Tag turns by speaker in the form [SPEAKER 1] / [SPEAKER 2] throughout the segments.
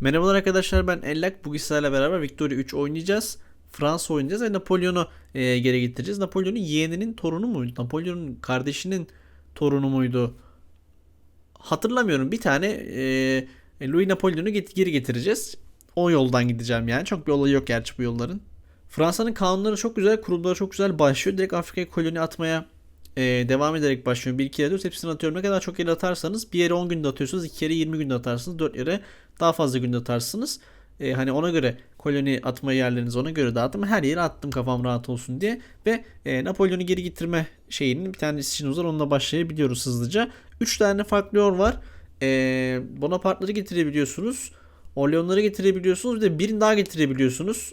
[SPEAKER 1] Merhabalar arkadaşlar ben Ellak. Bugün sizlerle beraber Victoria 3 oynayacağız. Fransa oynayacağız ve Napolyon'u e, geri getireceğiz. Napolyon'un yeğeninin torunu muydu? Napolyon'un kardeşinin torunu muydu? Hatırlamıyorum. Bir tane e, Louis Napolyon'u get- geri getireceğiz. O yoldan gideceğim yani. Çok bir olayı yok gerçi bu yolların. Fransa'nın kanunları çok güzel, kurulları çok güzel başlıyor. Direkt Afrika'ya koloni atmaya e, devam ederek başlıyor. 1 2 yere 4 hepsini atıyorum. Ne kadar çok yere atarsanız bir yere 10 günde atıyorsunuz. 2 yere 20 günde atarsınız. 4 yere daha fazla günde atarsınız. E, hani ona göre koloni atma yerlerinizi ona göre dağıttım. Her yere attım kafam rahat olsun diye. Ve e, Napolyon'u geri getirme şeyinin bir tane işiniz var. Onunla başlayabiliyoruz hızlıca. 3 tane farklı yol var. E, Bonaparte'ları getirebiliyorsunuz. Orlean'ları getirebiliyorsunuz. Bir de birini daha getirebiliyorsunuz.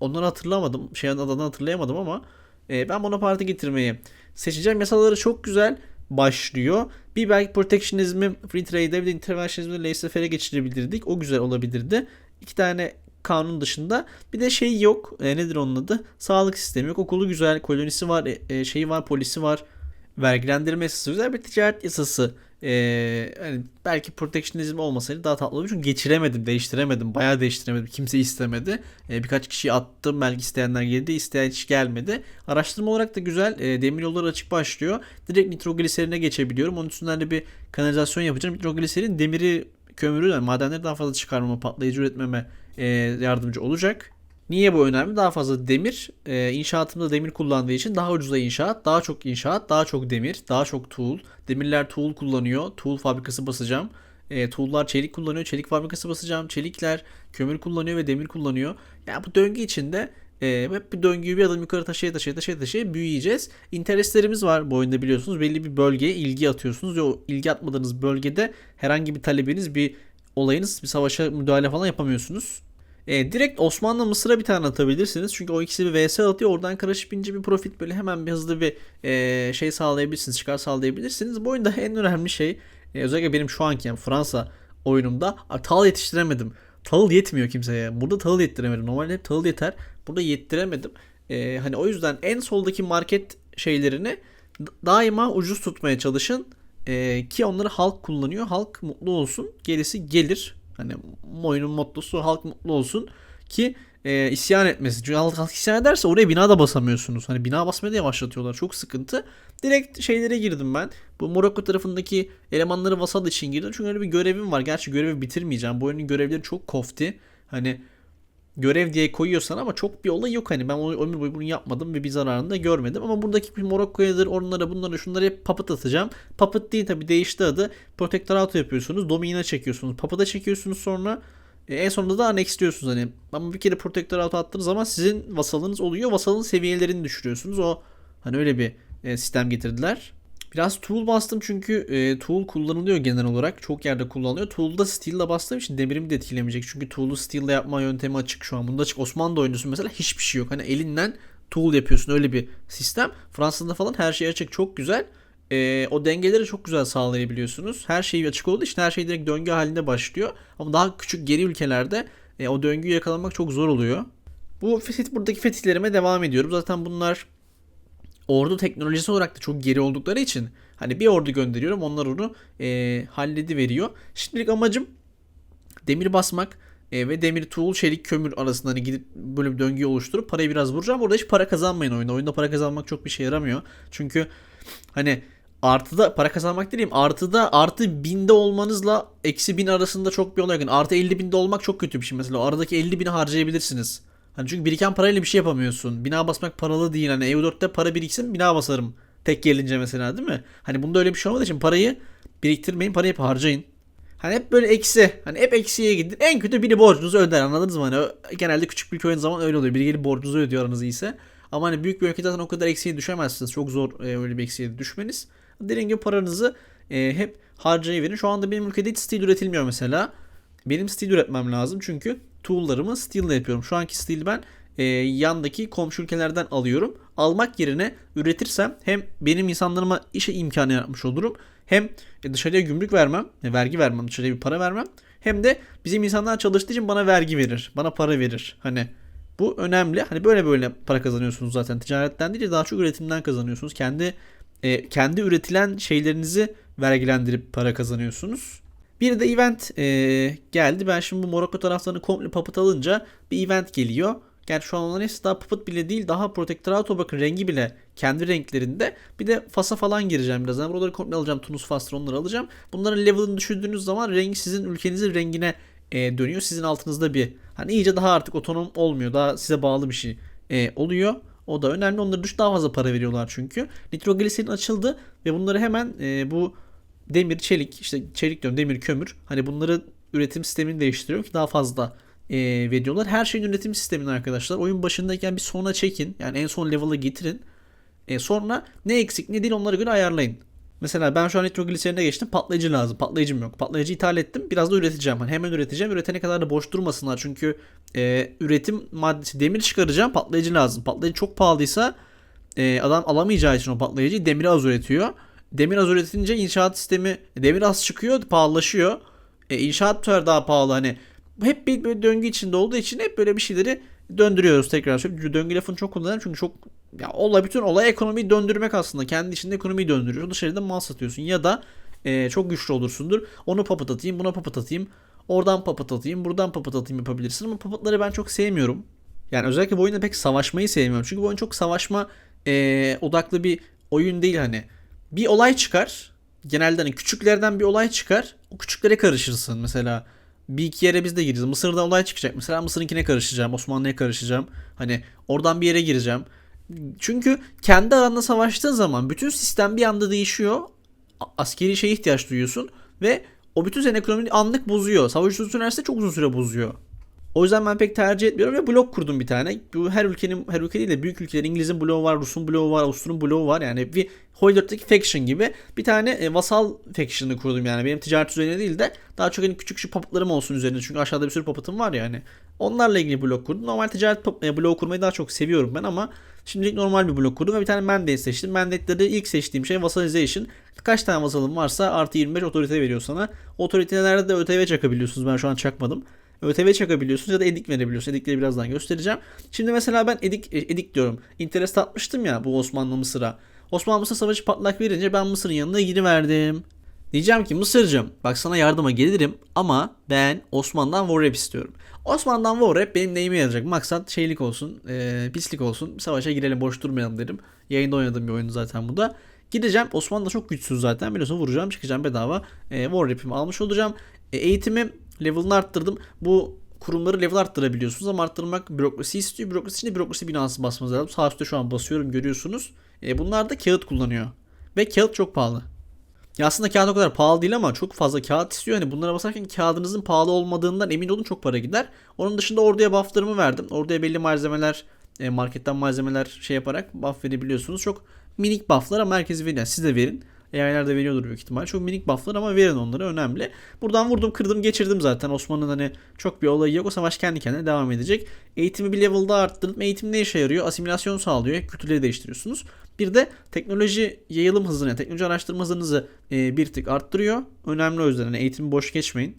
[SPEAKER 1] Onları hatırlamadım. Şeyin adını hatırlayamadım ama e, ben Bonaparte getirmeyi seçeceğim. Yasaları çok güzel başlıyor. Bir belki protectionizmi free trade'e bir de interventionizmi laissez-faire'e geçirebilirdik. O güzel olabilirdi. İki tane kanun dışında bir de şey yok. E, nedir onun adı? Sağlık sistemi yok. Okulu güzel. Kolonisi var. E, e, şeyi var. Polisi var. Vergilendirme yasası güzel. Bir ticaret yasası. E, hani belki protectionizm olmasaydı daha tatlı olur. Çünkü geçiremedim. Değiştiremedim. Bayağı değiştiremedim. Kimse istemedi. E, birkaç kişi attım. Belki isteyenler geldi. isteyen hiç gelmedi. Araştırma olarak da güzel. E, demir yolları açık başlıyor. Direkt nitrogliserine geçebiliyorum. Onun üstünden de bir kanalizasyon yapacağım. Nitrogliserin demiri kömürü yani madenleri daha fazla çıkarmama, patlayıcı üretmeme e, yardımcı olacak. Niye bu önemli? Daha fazla demir, e, inşaatımda demir kullandığı için daha ucuza inşaat, daha çok inşaat, daha çok demir, daha çok tool. Demirler tool kullanıyor. Tool fabrikası basacağım. E, tool'lar çelik kullanıyor. Çelik fabrikası basacağım. Çelikler kömür kullanıyor ve demir kullanıyor. Yani bu döngü içinde e, hep bir döngüyü bir adım yukarı taşıya taşıya taşıya taşıya büyüyeceğiz. Interestlerimiz var bu oyunda biliyorsunuz. Belli bir bölgeye ilgi atıyorsunuz ve o ilgi atmadığınız bölgede herhangi bir talebiniz, bir olayınız, bir savaşa müdahale falan yapamıyorsunuz. E, direkt Osmanlı Mısır'a bir tane atabilirsiniz. Çünkü o ikisi bir vs atıyor. Oradan karışıp ince bir profit böyle hemen bir hızlı bir e, şey sağlayabilirsiniz. Çıkar sağlayabilirsiniz. Bu oyunda en önemli şey e, özellikle benim şu anki yani Fransa oyunumda a, tahıl yetiştiremedim. Tahıl yetmiyor kimseye. Burada tahıl yettiremedim. Normalde hep tahıl yeter. Burada yettiremedim. E, hani o yüzden en soldaki market şeylerini daima ucuz tutmaya çalışın. E, ki onları halk kullanıyor. Halk mutlu olsun. Gerisi gelir. Hani oyunun mottosu halk mutlu olsun ki e, isyan etmesin. Çünkü halk, halk isyan ederse oraya bina da basamıyorsunuz. Hani bina basmayı da yavaşlatıyorlar. Çok sıkıntı. Direkt şeylere girdim ben. Bu Morocco tarafındaki elemanları vasal için girdim. Çünkü öyle bir görevim var. Gerçi görevi bitirmeyeceğim. Bu oyunun görevleri çok kofti. Hani görev diye koyuyorsan ama çok bir olay yok hani ben ömür boyu bunu yapmadım ve bir zararını da görmedim ama buradaki bir Morokko'yadır onlara bunlara şunları hep puppet atacağım. Puppet değil tabi değişti adı. Protectorato yapıyorsunuz. Domine'e çekiyorsunuz. Puppet'a çekiyorsunuz sonra e, en sonunda da annexliyorsunuz hani. Ama bir kere Protectorato attığınız zaman sizin vasalınız oluyor. Vasalın seviyelerini düşürüyorsunuz. O hani öyle bir e, sistem getirdiler. Biraz tool bastım çünkü e, tool kullanılıyor genel olarak. Çok yerde kullanılıyor. Tool'da steel'la bastığım için demirimi de etkilemeyecek. Çünkü tool'u steel'la yapma yöntemi açık şu an. Bunda açık Osmanlı oyuncusu mesela hiçbir şey yok. Hani elinden tool yapıyorsun öyle bir sistem. Fransa'da falan her şey açık çok güzel. E, o dengeleri çok güzel sağlayabiliyorsunuz. Her şey açık olduğu için her şey direkt döngü halinde başlıyor. Ama daha küçük geri ülkelerde e, o döngüyü yakalamak çok zor oluyor. Bu buradaki fetihlerime devam ediyorum. Zaten bunlar ordu teknolojisi olarak da çok geri oldukları için hani bir ordu gönderiyorum onlar onu e, halledi veriyor. Şimdilik amacım demir basmak e, ve demir tuğul çelik kömür arasında hani gidip böyle bir döngüyü oluşturup parayı biraz vuracağım. Orada hiç para kazanmayın oyunda. Oyunda para kazanmak çok bir şey yaramıyor. Çünkü hani artıda para kazanmak dediğim artıda artı binde olmanızla eksi bin arasında çok bir olay. Yani artı 50 binde olmak çok kötü bir şey mesela. Aradaki 50 bini harcayabilirsiniz. Hani çünkü biriken parayla bir şey yapamıyorsun. Bina basmak paralı değil. Hani EU4'te para biriksin bina basarım. Tek gelince mesela değil mi? Hani bunda öyle bir şey olmadığı için parayı biriktirmeyin. Parayı hep harcayın. Hani hep böyle eksi. Hani hep eksiye gidin. En kötü biri borcunuzu öder anladınız mı? Hani genelde küçük bir oyun zaman öyle oluyor. Biri gelip borcunuzu ödüyor aranız iyiyse. Ama hani büyük bir ülkede zaten o kadar eksiye düşemezsiniz. Çok zor e, öyle bir eksiye düşmeniz. Dediğim gibi paranızı e, hep harcayıverin. Şu anda benim ülkede hiç stil üretilmiyor mesela. Benim stil üretmem lazım çünkü tool'larımı steel yapıyorum. Şu anki steel ben e, yandaki komşu ülkelerden alıyorum. Almak yerine üretirsem hem benim insanlarıma işe imkanı yaratmış olurum. Hem dışarıya gümrük vermem, e, vergi vermem, dışarıya bir para vermem. Hem de bizim insanlar çalıştığı için bana vergi verir, bana para verir. Hani bu önemli. Hani böyle böyle para kazanıyorsunuz zaten. Ticaretten değil daha çok üretimden kazanıyorsunuz. Kendi e, kendi üretilen şeylerinizi vergilendirip para kazanıyorsunuz. Bir de event e, geldi. Ben şimdi bu Morocco taraflarını komple puppet alınca bir event geliyor. Gerçi şu an onların hepsi daha puppet bile değil. Daha Protectorato bakın rengi bile kendi renklerinde. Bir de Fas'a falan gireceğim birazdan. Buraları komple alacağım. Tunus Fas'tır onları alacağım. Bunların level'ını düşürdüğünüz zaman rengi sizin ülkenizin rengine e, dönüyor. Sizin altınızda bir hani iyice daha artık otonom olmuyor. Daha size bağlı bir şey e, oluyor. O da önemli. Onları düş daha fazla para veriyorlar çünkü. Nitrogliserin açıldı ve bunları hemen e, bu demir, çelik, işte çelik diyorum demir, kömür. Hani bunları üretim sistemini değiştiriyor ki daha fazla e, veriyorlar. Her şeyin üretim sistemini arkadaşlar oyun başındayken bir sona çekin. Yani en son level'a getirin. E, sonra ne eksik ne değil onlara göre ayarlayın. Mesela ben şu an nitrogliserine geçtim. Patlayıcı lazım. Patlayıcım yok. Patlayıcı ithal ettim. Biraz da üreteceğim. Hani hemen üreteceğim. Üretene kadar da boş durmasınlar. Çünkü e, üretim maddesi demir çıkaracağım. Patlayıcı lazım. Patlayıcı çok pahalıysa e, adam alamayacağı için o patlayıcıyı demiri az üretiyor. Demir az üretince inşaat sistemi demir az çıkıyor pahalılaşıyor. E, inşaat daha pahalı hani hep bir böyle döngü içinde olduğu için hep böyle bir şeyleri döndürüyoruz tekrar. Çünkü döngü lafını çok kullanıyorum çünkü çok ya olay bütün olay ekonomiyi döndürmek aslında. Kendi içinde ekonomiyi döndürüyorsun. Dışarıda mal satıyorsun ya da e, çok güçlü olursundur. Onu papat atayım, buna papat atayım. Oradan papat atayım, buradan papat atayım yapabilirsin ama papatları ben çok sevmiyorum. Yani özellikle bu oyunda pek savaşmayı sevmiyorum. Çünkü bu oyun çok savaşma e, odaklı bir oyun değil hani. Bir olay çıkar. Genelde hani küçüklerden bir olay çıkar. O küçüklere karışırsın mesela. Bir iki yere biz de gireceğiz. Mısır'da olay çıkacak. Mesela Mısır'ınkine karışacağım. Osmanlı'ya karışacağım. Hani oradan bir yere gireceğim. Çünkü kendi aranda savaştığın zaman bütün sistem bir anda değişiyor. Askeri şeye ihtiyaç duyuyorsun ve o bütün senin ekonomini anlık bozuyor. Savaş uzun sürerse çok uzun süre bozuyor. O yüzden ben pek tercih etmiyorum ve blok kurdum bir tane. Bu her ülkenin her ülke değil de büyük ülkeler İngiliz'in bloğu var, Rus'un bloğu var, Avusturya'nın bloğu var. Yani bir Hoyler'daki faction gibi bir tane e, vasal faction'ı kurdum yani. Benim ticaret üzerine değil de daha çok hani küçük şu papıtlarım olsun üzerine. Çünkü aşağıda bir sürü papıtım var yani. Onlarla ilgili blok kurdum. Normal ticaret e, bloğu kurmayı daha çok seviyorum ben ama şimdilik normal bir blok kurdum ve bir tane mandate seçtim. Mandate'de de ilk seçtiğim şey vassalization. Kaç tane vasalım varsa artı 25 otorite veriyor sana. Otoritelerde de ÖTV çakabiliyorsunuz. Ben şu an çakmadım. ÖTV çakabiliyorsunuz ya da edik verebiliyorsunuz. Edikleri birazdan göstereceğim. Şimdi mesela ben edik, e, edik diyorum. Interest atmıştım ya bu Osmanlı Mısır'a. Osmanlı Mısır savaşı patlak verince ben Mısır'ın yanına giriverdim. Diyeceğim ki Mısır'cım bak sana yardıma gelirim ama ben Osman'dan war rap istiyorum. Osman'dan war rap benim neyime yarayacak? Maksat şeylik olsun, e, pislik olsun. Savaşa girelim boş durmayalım derim. Yayında oynadığım bir oyun zaten bu da. Gideceğim. Osmanlı da çok güçsüz zaten. Biliyorsun vuracağım çıkacağım bedava. E, war rap'imi almış olacağım. E, eğitimi level'ını arttırdım. Bu kurumları level arttırabiliyorsunuz ama arttırmak bürokrasi istiyor. Bürokrasi için de bürokrasi binası basmanız lazım. Sağ üstte şu an basıyorum görüyorsunuz. E, bunlar da kağıt kullanıyor. Ve kağıt çok pahalı. Ya aslında kağıt o kadar pahalı değil ama çok fazla kağıt istiyor. Hani bunlara basarken kağıdınızın pahalı olmadığından emin olun çok para gider. Onun dışında orduya bufflarımı verdim. Orduya belli malzemeler e, marketten malzemeler şey yaparak buff verebiliyorsunuz. Çok minik bufflar ama herkes verin. Yani siz de verin. AI'ler de veriyordur büyük ihtimal. Çok minik bufflar ama verin onları önemli. Buradan vurdum kırdım geçirdim zaten. Osman'ın hani çok bir olayı yok. O savaş kendi kendine devam edecek. Eğitimi bir level'da arttırdım. Eğitim ne işe yarıyor? Asimilasyon sağlıyor. Kültürleri değiştiriyorsunuz. Bir de teknoloji yayılım hızını, teknoloji araştırma hızınızı e, bir tık arttırıyor. Önemli o yüzden hani eğitimi boş geçmeyin.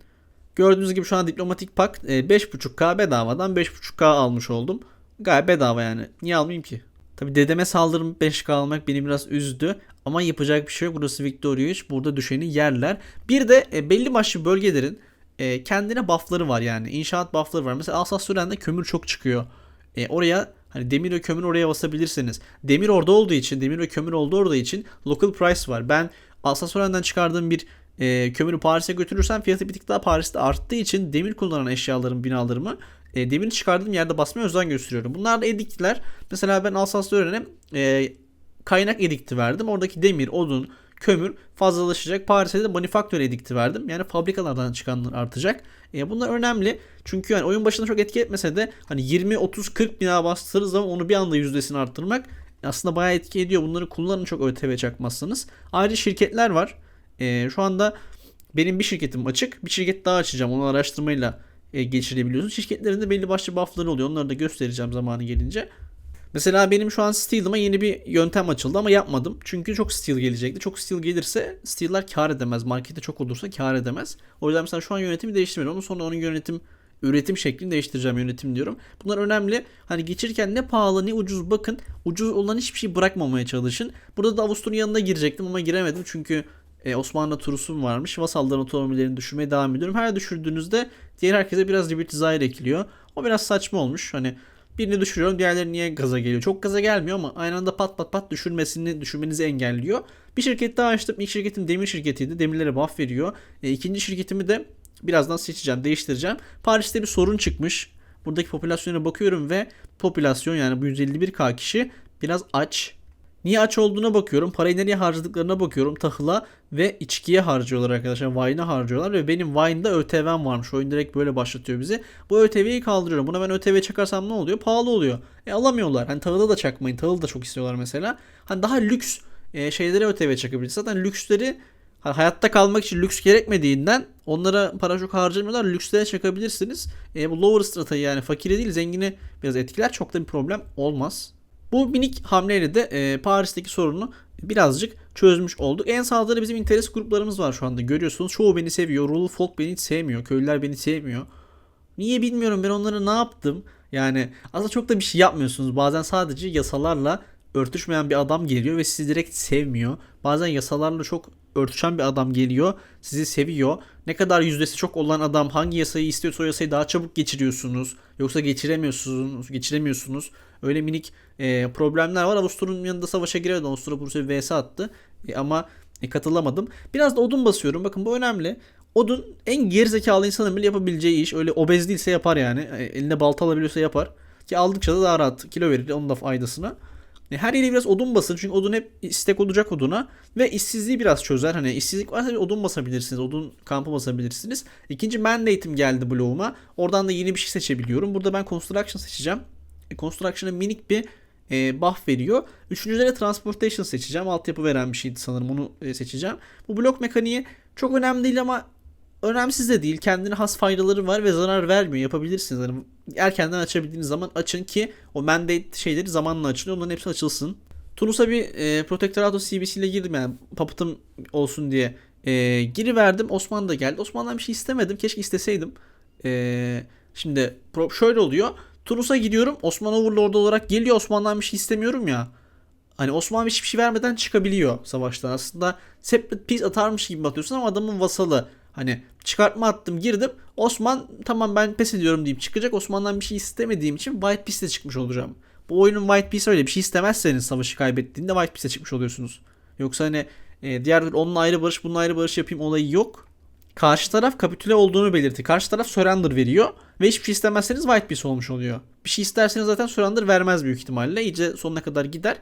[SPEAKER 1] Gördüğünüz gibi şu an diplomatik pak e, 5.5K bedavadan 5.5K almış oldum. Gayet bedava yani. Niye almayayım ki? Tabi dedeme saldırım 5K almak beni biraz üzdü. Ama yapacak bir şey yok. Burası Victoria 3. Burada düşeni yerler. Bir de e, belli başlı bölgelerin e, kendine buffları var yani. İnşaat buffları var. Mesela Alsace-Lorraine'de kömür çok çıkıyor. E, oraya hani demir ve kömür oraya basabilirsiniz. Demir orada olduğu için, demir ve kömür olduğu orada için local price var. Ben Alsace-Lorraine'den çıkardığım bir e, kömürü Paris'e götürürsem fiyatı bir tık daha Paris'te arttığı için demir kullanan eşyalarım, binalarımı e, demiri çıkardığım yerde basmaya özen gösteriyorum. Bunlar da edikler. Mesela ben Alsace-Lorraine'e e, kaynak edikti verdim. Oradaki demir, odun, kömür fazlalaşacak. Paris'e de manifaktör edikti verdim. Yani fabrikalardan çıkanlar artacak. E, bunlar önemli. Çünkü yani oyun başında çok etki etmese de hani 20, 30, 40 bina bastırırız zaman onu bir anda yüzdesini arttırmak aslında bayağı etki ediyor. Bunları kullanın çok ÖTV çakmazsanız. Ayrıca şirketler var. E, şu anda benim bir şirketim açık. Bir şirket daha açacağım. Onu araştırmayla geçirebiliyorsunuz. Şirketlerin de belli başlı buffları oluyor. Onları da göstereceğim zamanı gelince. Mesela benim şu an Steel'ıma yeni bir yöntem açıldı ama yapmadım. Çünkü çok Steel gelecekti. Çok Steel gelirse Steel'lar kar edemez. Markette çok olursa kar edemez. O yüzden mesela şu an yönetimi değiştirmiyorum. Ondan sonra onun yönetim üretim şeklini değiştireceğim yönetim diyorum. Bunlar önemli. Hani geçirken ne pahalı ne ucuz bakın. Ucuz olan hiçbir şey bırakmamaya çalışın. Burada da Avusturya'nın yanına girecektim ama giremedim çünkü E, Osmanlı Turus'um varmış. Vasalların otomobillerini düşürmeye devam ediyorum. Her düşürdüğünüzde diğer herkese biraz Liberty Zaire ekliyor. O biraz saçma olmuş. Hani birini düşürüyorum diğerleri niye gaza geliyor? Çok gaza gelmiyor ama aynı anda pat pat pat düşürmesini düşürmenizi engelliyor. Bir şirket daha açtım. İlk şirketim demir şirketiydi. Demirlere buff veriyor. E, ikinci şirketimi de birazdan seçeceğim, değiştireceğim. Paris'te bir sorun çıkmış. Buradaki popülasyona bakıyorum ve popülasyon yani bu 151k kişi biraz aç. Niye aç olduğuna bakıyorum. Parayı nereye harcadıklarına bakıyorum. Tahıla ve içkiye harcıyorlar arkadaşlar. Wine'a harcıyorlar ve benim Wine'da ÖTV'm varmış. Oyun direkt böyle başlatıyor bizi. Bu ÖTV'yi kaldırıyorum. Buna ben ÖTV çakarsam ne oluyor? Pahalı oluyor. E alamıyorlar. Hani tahıla da çakmayın. Tahıl da çok istiyorlar mesela. Hani daha lüks e, şeylere ÖTV çakabiliriz. Zaten lüksleri hani hayatta kalmak için lüks gerekmediğinden onlara para çok harcamıyorlar. Lükslere çakabilirsiniz. E, bu lower stratayı yani fakire değil zengini biraz etkiler. Çok da bir problem olmaz. Bu minik hamleyle de e, Paris'teki sorunu birazcık çözmüş olduk. En sağda da bizim interes gruplarımız var şu anda. Görüyorsunuz çoğu beni seviyor. Rural folk beni hiç sevmiyor. Köylüler beni sevmiyor. Niye bilmiyorum ben onlara ne yaptım? Yani aslında çok da bir şey yapmıyorsunuz. Bazen sadece yasalarla örtüşmeyen bir adam geliyor ve sizi direkt sevmiyor. Bazen yasalarla çok örtüşen bir adam geliyor. Sizi seviyor. Ne kadar yüzdesi çok olan adam hangi yasayı istiyorsa o yasayı daha çabuk geçiriyorsunuz. Yoksa geçiremiyorsunuz. Geçiremiyorsunuz. Öyle minik e, problemler var. Avusturya'nın yanında savaşa giremedi. Avusturya bir vs attı. E, ama e, katılamadım. Biraz da odun basıyorum. Bakın bu önemli. Odun en gerizekalı insanın bile yapabileceği iş. Öyle obez değilse yapar yani. E, eline balta alabiliyorsa yapar. Ki aldıkça da daha rahat kilo verir onun da faydasına. E, her yere biraz odun basın çünkü odun hep istek olacak oduna ve işsizliği biraz çözer. Hani işsizlik varsa bir odun basabilirsiniz. Odun kampı basabilirsiniz. İkinci mandate'im geldi bloğuma. Oradan da yeni bir şey seçebiliyorum. Burada ben construction seçeceğim. E, construction'a minik bir e, buff veriyor. Üçüncüde de transportation seçeceğim. Altyapı veren bir şeydi sanırım. Onu e, seçeceğim. Bu blok mekaniği çok önemli değil ama önemsiz de değil. Kendine has faydaları var ve zarar vermiyor. Yapabilirsiniz. Yani erkenden açabildiğiniz zaman açın ki o mandate şeyleri zamanla açılıyor. Onların hepsi açılsın. Tunus'a bir e, Protectorato CBC ile girdim yani papıtım olsun diye. E, giri verdim. Osman da geldi. Osman'dan bir şey istemedim. Keşke isteseydim. E, şimdi şöyle oluyor. Tunus'a gidiyorum. Osman Overlord olarak geliyor. Osman'dan bir şey istemiyorum ya. Hani Osman hiçbir şey vermeden çıkabiliyor savaştan. Aslında separate piece atarmış gibi atıyorsun ama adamın vasalı. Hani çıkartma attım girdim. Osman tamam ben pes ediyorum deyip çıkacak. Osman'dan bir şey istemediğim için White Piece'e çıkmış olacağım. Bu oyunun White Piece öyle bir şey istemezseniz savaşı kaybettiğinde White Piece'e çıkmış oluyorsunuz. Yoksa hani e, diğer onunla ayrı barış bununla ayrı barış yapayım olayı yok. Karşı taraf kapitüle olduğunu belirtti. Karşı taraf surrender veriyor ve hiçbir şey istemezseniz White Piece olmuş oluyor. Bir şey isterseniz zaten surrender vermez büyük ihtimalle. İyice sonuna kadar gider.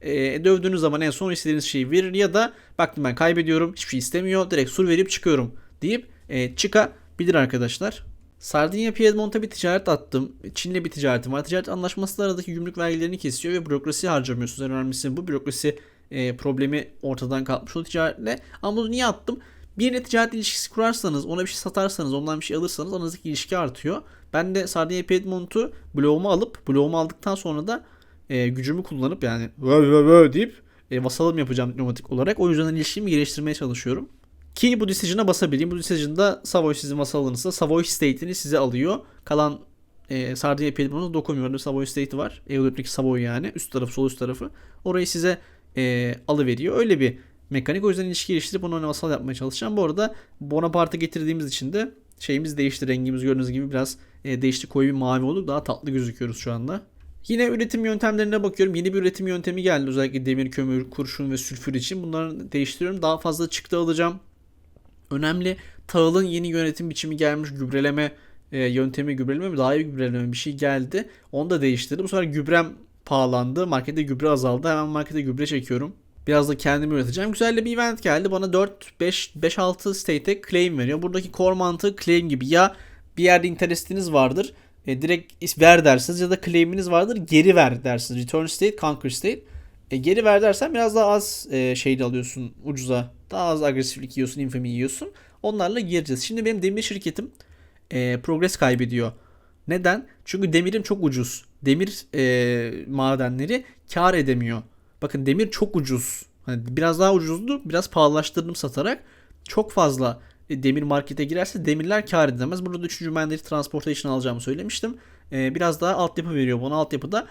[SPEAKER 1] E, dövdüğünüz zaman en son istediğiniz şeyi verir ya da baktım ben kaybediyorum hiçbir şey istemiyor direkt sur verip çıkıyorum deyip e, çıkabilir arkadaşlar. Sardinya Piedmont'a bir ticaret attım. Çin'le bir ticaretim var. Ticaret anlaşması aradaki gümrük vergilerini kesiyor ve bürokrasi harcamıyorsunuz. En önemlisi bu bürokrasi e, problemi ortadan kalkmış o ticaretle. Ama bunu niye attım? Birine ticaret ilişkisi kurarsanız, ona bir şey satarsanız, ondan bir şey alırsanız aranızdaki ilişki artıyor. Ben de Sardinya Piedmont'u bloğuma alıp, bloğumu aldıktan sonra da e, gücümü kullanıp yani vö vö vö deyip e, vasalım yapacağım diplomatik olarak. O yüzden ilişkimi geliştirmeye çalışıyorum. Ki bu decision'a basabileyim. Bu decision'da Savoy sizin vasalınızsa Savoy State'ini size alıyor. Kalan e, Sardinya Piedmont'a dokunmuyor. Savoy State var. Eulip'teki Savoy yani. Üst tarafı, sol üst tarafı. Orayı size e, alıveriyor. Öyle bir mekanik. O yüzden ilişki geliştirip onu vasal yapmaya çalışacağım. Bu arada Bonaparte getirdiğimiz için de şeyimiz değişti. Rengimiz gördüğünüz gibi biraz e, değişti. Koyu bir mavi olduk. Daha tatlı gözüküyoruz şu anda. Yine üretim yöntemlerine bakıyorum. Yeni bir üretim yöntemi geldi. Özellikle demir, kömür, kurşun ve sülfür için. Bunları değiştiriyorum. Daha fazla çıktı alacağım. Önemli. Tahıl'ın yeni yönetim biçimi gelmiş. Gübreleme e, yöntemi gübreleme mi? Daha iyi gübreleme bir şey geldi. Onu da değiştirdim. Bu sefer gübrem pahalandı. Markette gübre azaldı. Hemen markete gübre çekiyorum. Biraz da kendim üreteceğim. Güzel bir event geldi. Bana 4, 5, 5, 6 state'e claim veriyor. Buradaki core mantığı claim gibi. Ya bir yerde interestiniz vardır. E, direkt ver dersiniz ya da claim'iniz vardır. Geri ver dersiniz. Return state, conquer state. E, geri ver dersen biraz daha az e, şeyde alıyorsun ucuza. Daha az agresiflik yiyorsun, infamy yiyorsun. Onlarla gireceğiz. Şimdi benim demir şirketim e, progres kaybediyor. Neden? Çünkü demirim çok ucuz. Demir e, madenleri kar edemiyor. Bakın demir çok ucuz. Hani biraz daha ucuzdu. Biraz pahalılaştırdım satarak. Çok fazla e, demir markete girerse demirler kar edemez. Burada üçüncü mandate transportation alacağımı söylemiştim. E, biraz daha altyapı veriyor bana. Altyapıda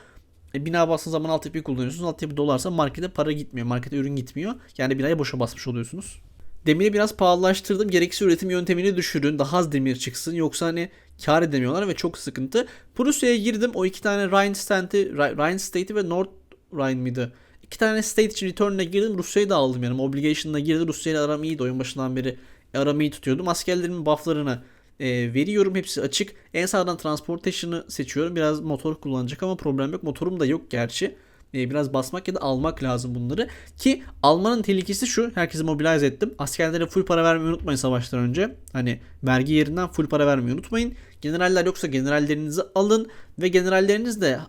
[SPEAKER 1] e, bina bastığınız zaman altyapıyı kullanıyorsunuz. Altyapı dolarsa markete para gitmiyor. Markete ürün gitmiyor. Yani binayı boşa basmış oluyorsunuz. demiri biraz pahalılaştırdım. Gereksiz üretim yöntemini düşürün. Daha az demir çıksın. Yoksa hani kar edemiyorlar ve çok sıkıntı. Prusya'ya girdim. O iki tane Rhine State'i, Rhine State'i ve North Rhine miydi? İki tane state için return'e girdim. Rusya'yı da aldım yani. Obligation'da girdi. Rusya aram iyiydi. Oyun başından beri aramı iyi tutuyordum. Askerlerimin bufflarını e, veriyorum. Hepsi açık. En sağdan transportation'ı seçiyorum. Biraz motor kullanacak ama problem yok. Motorum da yok gerçi. E, biraz basmak ya da almak lazım bunları. Ki almanın tehlikesi şu. Herkesi mobilize ettim. Askerlere full para vermeyi unutmayın savaştan önce. Hani vergi yerinden full para vermeyi unutmayın. Generaller yoksa generallerinizi alın. Ve generalleriniz de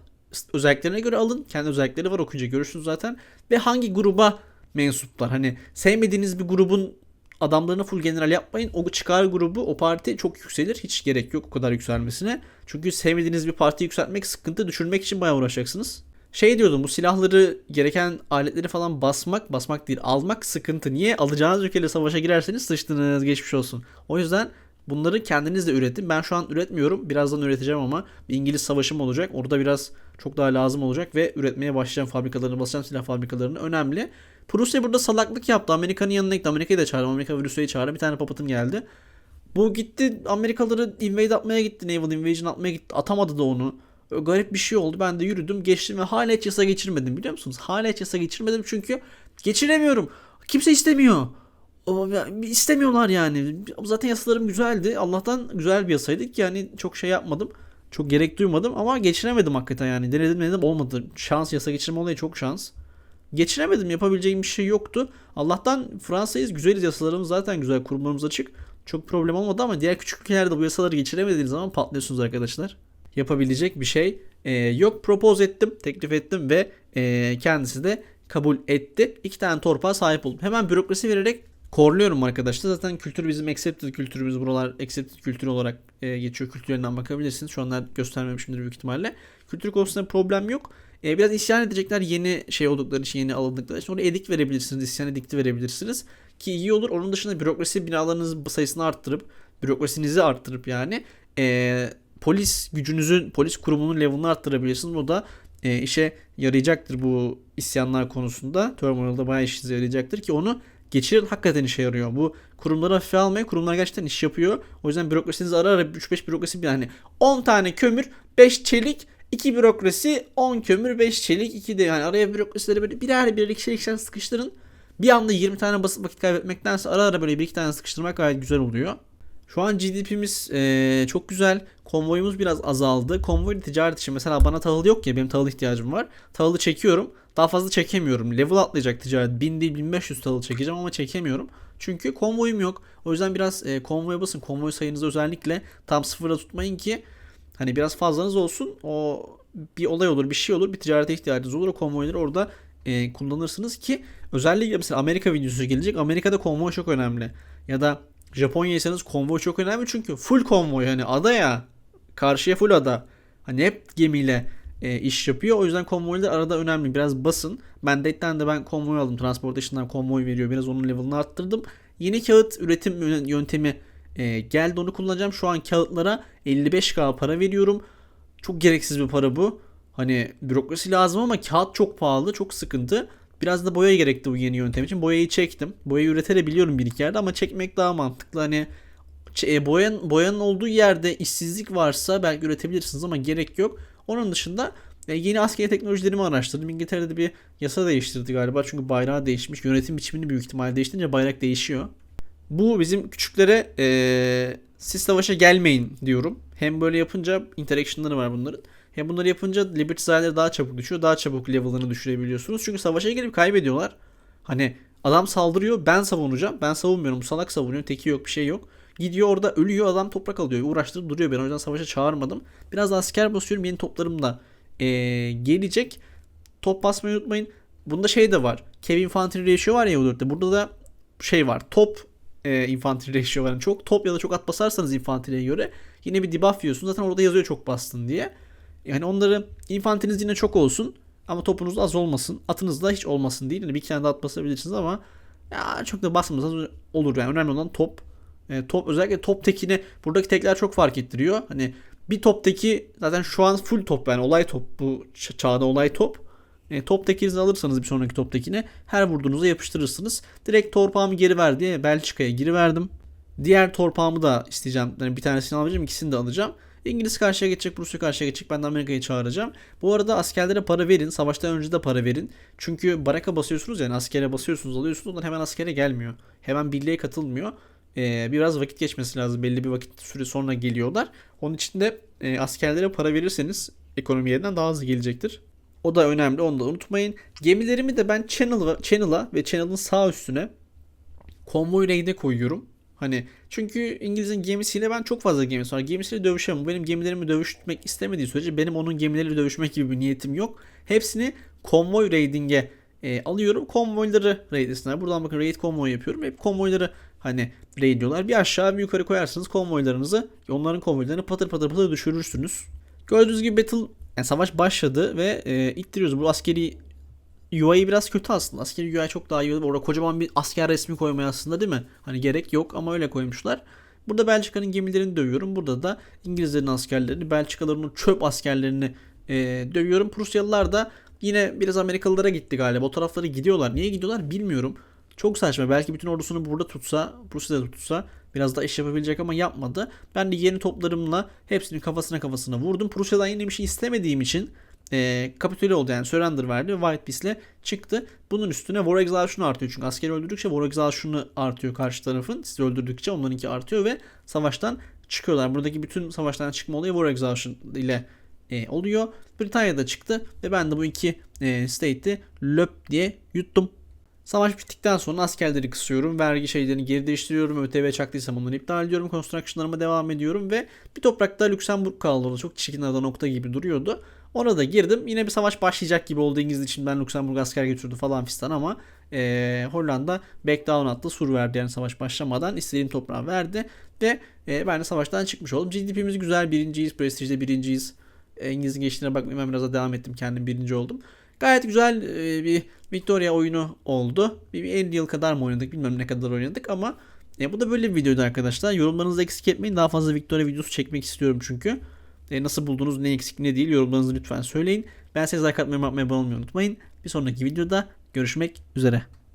[SPEAKER 1] özelliklerine göre alın. Kendi özellikleri var okuyunca görürsünüz zaten. Ve hangi gruba mensuplar. Hani sevmediğiniz bir grubun adamlarını full general yapmayın. O çıkar grubu o parti çok yükselir. Hiç gerek yok o kadar yükselmesine. Çünkü sevmediğiniz bir partiyi yükseltmek sıkıntı. Düşürmek için bayağı uğraşacaksınız. Şey diyordum bu silahları gereken aletleri falan basmak, basmak değil almak sıkıntı. Niye? Alacağınız ülkeyle savaşa girerseniz sıçtınız geçmiş olsun. O yüzden bunları kendiniz de üretin. Ben şu an üretmiyorum. Birazdan üreteceğim ama bir İngiliz savaşım olacak. Orada biraz çok daha lazım olacak ve üretmeye başlayacağım fabrikalarını, basacağım silah fabrikalarını. Önemli. Prusya burada salaklık yaptı. Amerika'nın yanına gitti. Amerika'yı da çağırdı. Amerika Rusya'yı çağırdı. Bir tane papatım geldi. Bu gitti Amerikalıları invade atmaya gitti. Naval invasion atmaya gitti. Atamadı da onu. Öyle garip bir şey oldu. Ben de yürüdüm geçtim ve hala hiç yasa geçirmedim biliyor musunuz? Hala hiç yasa geçirmedim çünkü geçiremiyorum. Kimse istemiyor. İstemiyorlar yani. Zaten yasalarım güzeldi. Allah'tan güzel bir yasaydı ki yani çok şey yapmadım. Çok gerek duymadım ama geçiremedim hakikaten yani. Denedim denedim olmadı. Şans yasa geçirme olayı çok şans. Geçiremedim yapabileceğim bir şey yoktu. Allah'tan Fransa'yız güzeliz yasalarımız zaten güzel kurumlarımız açık. Çok problem olmadı ama diğer küçük ülkelerde bu yasaları geçiremediğiniz zaman patlıyorsunuz arkadaşlar. Yapabilecek bir şey e, yok. Propose ettim, teklif ettim ve e, kendisi de kabul etti. İki tane torpağa sahip oldum. Hemen bürokrasi vererek korluyorum arkadaşlar. Zaten kültür bizim accepted kültürümüz. Buralar accepted kültür olarak e, geçiyor. Kültürlerinden bakabilirsiniz. Şu anlar göstermemişimdir büyük ihtimalle. Kültür konusunda problem yok. E, biraz isyan edecekler yeni şey oldukları için, yeni alındıkları için. Oraya edik verebilirsiniz, isyan edikti verebilirsiniz. Ki iyi olur. Onun dışında bürokrasi binalarınız sayısını arttırıp, bürokrasinizi arttırıp yani e, polis gücünüzün, polis kurumunun level'ını arttırabilirsiniz. O da e, işe yarayacaktır bu isyanlar konusunda. Terminal'da bayağı işinize yarayacaktır ki onu geçirin hakikaten işe yarıyor. Bu kurumları hafife almayın. Kurumlar gerçekten iş yapıyor. O yüzden bürokrasinizi ara ara 3-5 bürokrasi bir hani 10 tane kömür, 5 çelik, 2 bürokrasi, 10 kömür, 5 çelik, 2 de yani araya bürokrasileri böyle birer birer ikişer ikişer sıkıştırın. Bir anda 20 tane basit vakit kaybetmektense ara ara böyle bir iki tane sıkıştırmak gayet güzel oluyor. Şu an GDP'miz e, çok güzel. Konvoyumuz biraz azaldı. Konvoy ticaret için mesela bana tahıl yok ya benim tahıl ihtiyacım var. Tahılı çekiyorum. Daha fazla çekemiyorum. Level atlayacak ticaret. 1000 değil 1500 tahıl çekeceğim ama çekemiyorum. Çünkü konvoyum yok. O yüzden biraz e, konvoya basın. Konvoy sayınızı özellikle tam sıfıra tutmayın ki hani biraz fazlanız olsun. O bir olay olur, bir şey olur. Bir ticarete ihtiyacınız olur. O konvoyları orada e, kullanırsınız ki özellikle mesela Amerika videosu gelecek. Amerika'da konvoy çok önemli. Ya da Japonya'ysanız konvoy çok önemli çünkü full konvoy hani ada ya karşıya full ada. Hani hep gemiyle e, iş yapıyor. O yüzden konvoylar arada önemli. Biraz basın. Ben Date'den de ben konvoy aldım. Transportation'dan konvoy veriyor. Biraz onun level'ını arttırdım. Yeni kağıt üretim yöntemi e, geldi. Onu kullanacağım. Şu an kağıtlara 55k para veriyorum. Çok gereksiz bir para bu. Hani bürokrasi lazım ama kağıt çok pahalı. Çok sıkıntı. Biraz da boya gerekti bu yeni yöntem için. Boyayı çektim. Boyayı üretebiliyorum bir iki yerde ama çekmek daha mantıklı. Hani e, boyan, boyanın olduğu yerde işsizlik varsa belki üretebilirsiniz ama gerek yok. Onun dışında e, yeni askeri teknolojilerimi araştırdım. İngiltere'de bir yasa değiştirdi galiba. Çünkü bayrağı değişmiş. Yönetim biçimini büyük ihtimalle değiştirince bayrak değişiyor. Bu bizim küçüklere e, siz savaşa gelmeyin diyorum. Hem böyle yapınca interaction'ları var bunların. Hem bunları yapınca Liberty sayıları daha çabuk düşüyor. Daha çabuk level'ını düşürebiliyorsunuz. Çünkü savaşa girip kaybediyorlar. Hani adam saldırıyor ben savunacağım. Ben savunmuyorum. Bu salak savunuyor. Teki yok bir şey yok. Gidiyor orada ölüyor adam toprak alıyor. Uğraştırıp duruyor. Ben o yüzden savaşa çağırmadım. Biraz asker basıyorum. Yeni toplarım da ee, gelecek. Top basmayı unutmayın. Bunda şey de var. Kevin Infantry Ratio var ya U4'te. Burada da şey var. Top e, infantry ratio var. Yani çok top ya da çok at basarsanız infantry'ye göre yine bir debuff yiyorsunuz. Zaten orada yazıyor çok bastın diye. Yani onları infantriniz yine çok olsun ama topunuz az olmasın. Atınız da hiç olmasın değil. Yani bir tane de at basabilirsiniz ama ya çok da basmasanız olur yani. Önemli olan top. E, top özellikle top tekini buradaki tekler çok fark ettiriyor. Hani bir toptaki zaten şu an full top yani olay top bu çağda olay top. E, toptakinizi alırsanız bir sonraki toptakine her vurduğunuzda yapıştırırsınız. Direkt torpağımı geri ver diye Belçika'ya geri verdim. Diğer torpağımı da isteyeceğim. Yani bir tanesini alacağım, ikisini de alacağım. İngiliz karşıya geçecek, Rusya karşıya geçecek. Ben de Amerika'yı çağıracağım. Bu arada askerlere para verin. Savaştan önce de para verin. Çünkü baraka basıyorsunuz yani askere basıyorsunuz, alıyorsunuz. Onlar hemen askere gelmiyor. Hemen birliğe katılmıyor. Ee, biraz vakit geçmesi lazım. Belli bir vakit süre sonra geliyorlar. Onun için de e, askerlere para verirseniz ekonomi daha hızlı gelecektir. O da önemli. Onu da unutmayın. Gemilerimi de ben Channel'a Channel'a ve Channel'ın sağ üstüne konvoy raid'e koyuyorum. Hani çünkü İngiliz'in gemisiyle ben çok fazla gemisi var. Gemisiyle dövüşemem. Benim gemilerimi dövüştürmek istemediği sürece benim onun gemileriyle dövüşmek gibi bir niyetim yok. Hepsini konvoy raiding'e e, alıyorum. Konvoyları raid etsinler. Buradan bakın raid konvoy yapıyorum. Hep konvoyları hani raid. Bir aşağı bir yukarı koyarsınız konvoylarınızı. Onların konvoylarını patır patır patır düşürürsünüz. Gördüğünüz gibi battle yani savaş başladı ve e, ittiriyoruz. Bu askeri UI biraz kötü aslında. Askeri UI çok daha iyi oldu. Orada kocaman bir asker resmi koymaya aslında değil mi? Hani gerek yok ama öyle koymuşlar. Burada Belçika'nın gemilerini dövüyorum. Burada da İngilizlerin askerlerini, Belçikalıların o çöp askerlerini e, dövüyorum. Prusyalılar da yine biraz Amerikalılara gitti galiba. O taraflara gidiyorlar. Niye gidiyorlar bilmiyorum. Çok saçma. Belki bütün ordusunu burada tutsa, Prusya'da tutsa biraz da iş yapabilecek ama yapmadı. Ben de yeni toplarımla hepsinin kafasına kafasına vurdum. Prusya'dan yine bir şey istemediğim için e, kapitüle oldu yani surrender verdi ve White Beast'le çıktı. Bunun üstüne War Exhaustion artıyor çünkü askeri öldürdükçe War Exhaustion'u artıyor karşı tarafın. Sizi öldürdükçe onlarınki artıyor ve savaştan çıkıyorlar. Buradaki bütün savaştan çıkma olayı War Exhaustion ile e, oluyor. Britanya'da çıktı ve ben de bu iki e, state'i löp diye yuttum. Savaş bittikten sonra askerleri kısıyorum. Vergi şeylerini geri değiştiriyorum. ÖTV çaktıysam onları iptal ediyorum. Construction'larıma devam ediyorum ve bir toprakta Lüksemburg kaldı. Orada çok çirkin ada nokta gibi duruyordu. Ona da girdim. Yine bir savaş başlayacak gibi oldu İngiliz için. Ben Lüksemburg asker götürdü falan fistan ama e, Hollanda backdown attı. Sur verdi yani savaş başlamadan. istediğim toprağı verdi. Ve e, ben de savaştan çıkmış oldum. GDP'miz güzel. Birinciyiz. Prestige'de birinciyiz. E, İngiliz'in geçtiğine bakmayayım. Ben biraz da devam ettim. Kendim birinci oldum. Gayet güzel e, bir Victoria oyunu oldu. Bir, bir 50 yıl kadar mı oynadık bilmem ne kadar oynadık ama e, bu da böyle bir videoydu arkadaşlar. Yorumlarınızı eksik etmeyin. Daha fazla Victoria videosu çekmek istiyorum çünkü. E, nasıl buldunuz ne eksik ne değil yorumlarınızı lütfen söyleyin. Ben size like atmayı, atmayı abone olmayı unutmayın. Bir sonraki videoda görüşmek üzere.